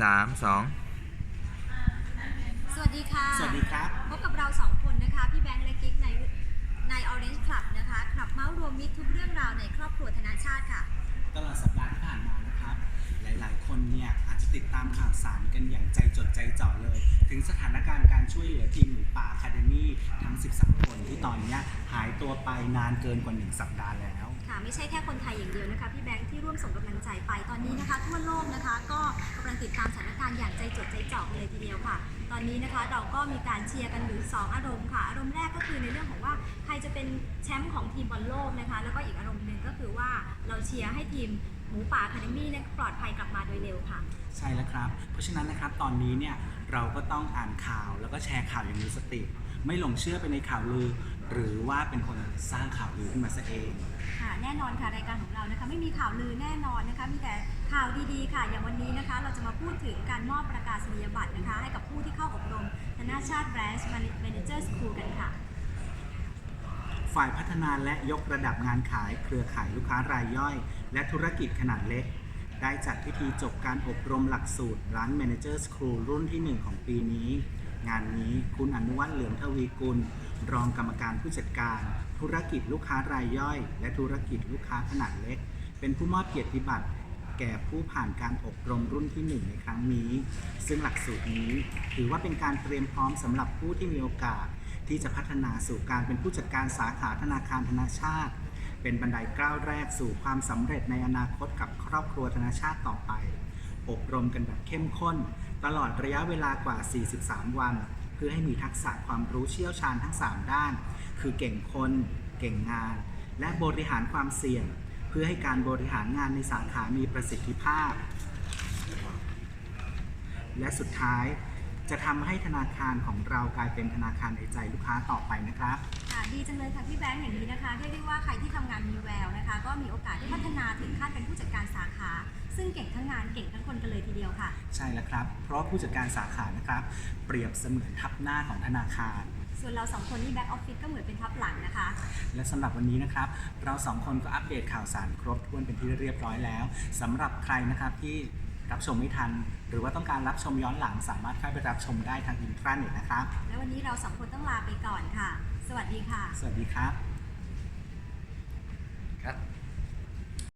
สามสองสวัสดีค่ะ สวัสดีครับ พบกับเราสองคนนะคะ พี่แบงค์และกิ๊กในใน Orange Club นะคะคลับเมาส์รวมมิตรทุกเรื่องราวในครอบครัวธนาชาติค่ะ ตลอดสัปดาห์ที่ผ่านมานะครับ หลายๆ คนเนี่ยอาจจะติดตามข่าวสารกันอย่างใจจดใจจ่อเลย ถึงสถานการณ์การช่วยเหลือทีมหมูป่าคาเดมี่ทั้ง 13 คนที่ตอนเนี้ยหายตัวไปนานเกินกว่า 1 สัปดาห์แล้ว ค่ะ ไม่ใช่แค่คนไทยอย่างเดียวนะคะ พี่แบงค์ที่ร่วมส่งกำลังใจไปตอนนี้นะคะ ทั่วโลกนะคะ ก็กำลัง อย่างใจจดใจจ่อเลยทีเดียวค่ะ ตอนนี้นะคะเราก็มีการเชียร์กันอยู่สองอารมณ์ค่ะอารมณ์แรกก็คือในเรื่องของว่าใครจะเป็นแชมป์ของทีมบอลโลกนะคะ แล้วก็อีกอารมณ์หนึ่งก็คือว่าเราเชียร์ให้ทีมหมูป่าคาเดมี่นั้ปลอดภัยกลับมาโดยเร็วค่ะ ใช่แล้วครับ เพราะฉะนั้นนะครับตอนนี้เนี่ยเราก็ต้องอ่านข่าวแล้วก็แชร์ข่าวอย่างมีสติ ไม่หลงเชื่อไปในข่าวลือ หรือว่าเป็นคนสร้างข่าวลือขึ้นมาซะเอง ค่ะแน่นอนค่ะรายการของเรานะคะไม่มีข่าวลือแน่นอนนะคะมีแต่ข่าวดีๆ ค่ะ อย่างวันนี้นะคะ เราจะมาพูดถึงการมอบประกาศนียบัตรนะคะ ให้กับผู้ที่เข้าอบรมธนาชาติ Branch Manager School กันค่ะ ฝ่ายพัฒนาและยกระดับงานขาย เครือข่ายลูกค้ารายย่อย และธุรกิจขนาดเล็ก ได้จัดพิธีจบการอบรมหลักสูตรร้าน Manager School รุ่นที่ 1 ของปีนี้ งานนี้คุณอนุวัฒน์เหลืองทวีกุล รองกรรมการผู้จัดการ ธุรกิจลูกค้ารายย่อย และธุรกิจลูกค้าขนาดเล็ก เป็นผู้มอบเกียรติบัตรแก่ผู้ผ่านการอบรมรุ่นที่ 1 ในครั้งนี้ ซึ่งหลักสูตรนี้ถือว่าเป็นการเตรียมพร้อมสำหรับผู้ที่มีโอกาส ที่จะพัฒนาสู่การเป็นผู้จัดการสาขาธนาคารธนาชาติ เป็นบันไดก้าวแรกสู่ความสำเร็จในอนาคตกับครอบครัวธนาชาติต่อไป อบรมกันแบบเข้มข้น ตลอดระยะเวลากว่า 43 วัน เพื่อให้มีทักษะความรู้เชี่ยวชาญทั้ง 3 ด้าน คือเก่งคน เก่งงาน และบริหารความเสี่ยง เพื่อให้การบริหารงานในสาขามีประสิทธิภาพ และสุดท้ายจะทำให้ธนาคารของเรากลายเป็นธนาคารในใจลูกค้าต่อไปนะครับดีจังเลยค่ะพี่แบงค์อย่างนี้นะคะเรียกได้ว่าใครที่ทำงานมีแววนะคะ ก็มีโอกาสที่พัฒนาถึงขั้นเป็นผู้จัดการสาขา ซึ่งเก่งทั้งงานเก่งทั้งคนกันเลยทีเดียวค่ะ ใช่แล้วครับ เพราะผู้จัดการสาขานะครับ เปรียบเสมือนทับหน้าของธนาคาร ส่วนเราสองคนที่แบ็กออฟฟิศก็เหมือนเป็นทับหลังนะคะ และสำหรับวันนี้นะครับ เราสองคนก็อัปเดตข่าวสารครบถ้วนเป็นที่เรียบร้อยแล้วสำหรับใครนะครับที่รับชมไม่ทัน หรือว่าต้องการรับชมย้อนหลังสามารถเข้าไปรับชมได้ทางอินทราเน็ตนะครับ แล้ววันนี้เราสองคนต้องลาไปก่อนค่ะ สวัสดีค่ะ สวัสดีครับ